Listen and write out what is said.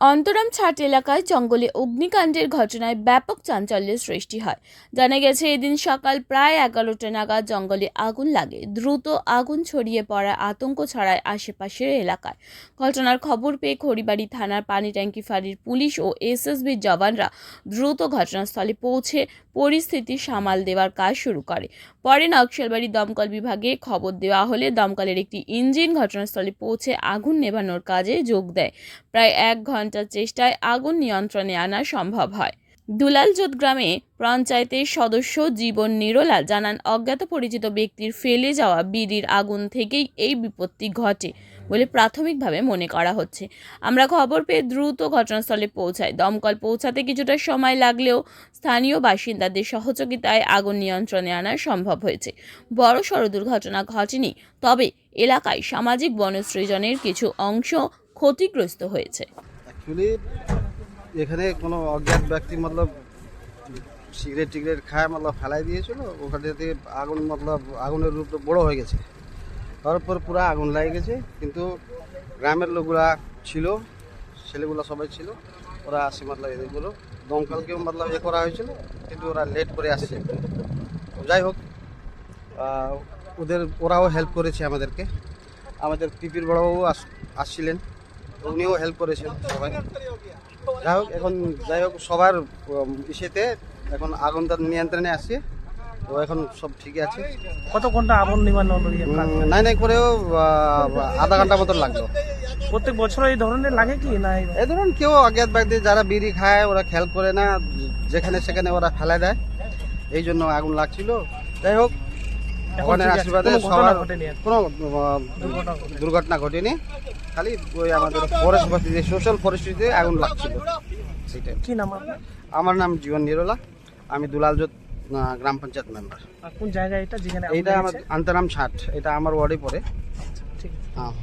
অন্তরাম ছাট এলাকায় জঙ্গলে অগ্নিকাণ্ডের ঘটনায় ব্যাপক চাঞ্চল্যের সৃষ্টি হয়। জানা গেছে, এদিন সকাল প্রায় এগারোটা নাগাদ জঙ্গলে আগুন লাগে। দ্রুত আগুন ছড়িয়ে পড়া আতঙ্ক ছড়ায় আশেপাশের এলাকায়। ঘটনার খবর পেয়ে খড়িবাড়ি থানার পানি ট্যাঙ্কি ফাঁড়ির পুলিশ ও এসএসবির জওয়ানরা দ্রুত ঘটনাস্থলে পৌঁছে পরিস্থিতি সামাল দেওয়ার কাজ শুরু করে। পরে নকশালবাড়ি দমকল বিভাগে খবর দেওয়া হলে দমকলের একটি ইঞ্জিন ঘটনাস্থলে পৌঁছে আগুন নেভানোর কাজে যোগ দেয়। প্রায় এক ঘণ্টার চেষ্টায় আগুন নিয়ন্ত্রণে আনা সম্ভব হয়। দুলালজোত গ্রামে পঞ্চায়েতের সদস্য জীবন নিরলাল জানান, অজ্ঞাত পরিচিত ব্যক্তির ফেলে যাওয়া বিড়ির আগুন থেকেই এই বিপত্তি ঘটে বলে প্রাথমিকভাবে মনে করা হচ্ছে। আমরা খবর পেয়ে দ্রুত ঘটনাস্থলে পৌঁছাই। দমকল পৌঁছাতে কিছুটা সময় লাগলেও স্থানীয় বাসিন্দাদের সহযোগিতায় আগুন নিয়ন্ত্রণে আনা সম্ভব হয়েছে। বড় সড় দুর্ঘটনা ঘটেনি, তবে এলাকায় সামাজিক বনসৃজনের কিছু অংশ ক্ষতিগ্রস্ত হয়েছে। অ্যাকচুয়ালি এখানে কোনো অজ্ঞাত ব্যক্তি মতলব সিগারেট টিগারেট খায় মতলব ফেলাই দিয়েছিল, ওখানে থেকে আগুন মতলব আগুনের রূপ বড় হয়ে গেছে। তারপর পুরো আগুন লাগে গেছে, কিন্তু গ্রামের লোকগুলা ছিল, ছেলেগুলো সবাই ছিল, ওরা আসে মতলব এদিকগুলো দমকলকেও মতলব এ করা হয়েছিল, কিন্তু ওরা লেট করে আসছে যাই হোক ওদের, ওরাও হেল্প করেছে আমাদেরকে। আমাদের পিপির বড়বাবু আস, আসছিলেন। উনিও হেল্প করেছেন সবাই। যাই হোক এখন যাই হোক সবার ইসেতে এখন আগুনটা নিয়ন্ত্রণে আসছে তো এখন সব ঠিকই আছে। কত ঘণ্টা আগুন নিবারণ নাই নাই করেও আধা ঘণ্টা মতন লাগল। প্রত্যেক বছর এই ধরনের লাগে কি না এই- ধরুন কেউ অজ্ঞাত ব্যক্তি যারা বিড়ি খায় ওরা খেয়াল করে না যেখানে সেখানে ওরা ফেলে দেয়। এই জন্য আগুন লাগছিল। যাই হোক ভগবানের আশীর্বাদে সবার কোনো দুর্ঘটনা ঘটেনি। খালি ওই আমাদের ফরেস্ট পরিস্থিতি সোশ্যাল ফরেস্ট্রিতে আগুন লাগছিল। সেটাই। কি নাম আপনার? আমার নাম জীবন নিরোলা। আমি দুলালজোত গ্রাম পঞ্চায়েত মেম্বার কোন জায়গা এটা যেখানে এটা আমার? আন্তরাম ছাট এটা আমার ওয়ার্ডে পড়ে। ঠিক আছে। হ্যাঁ।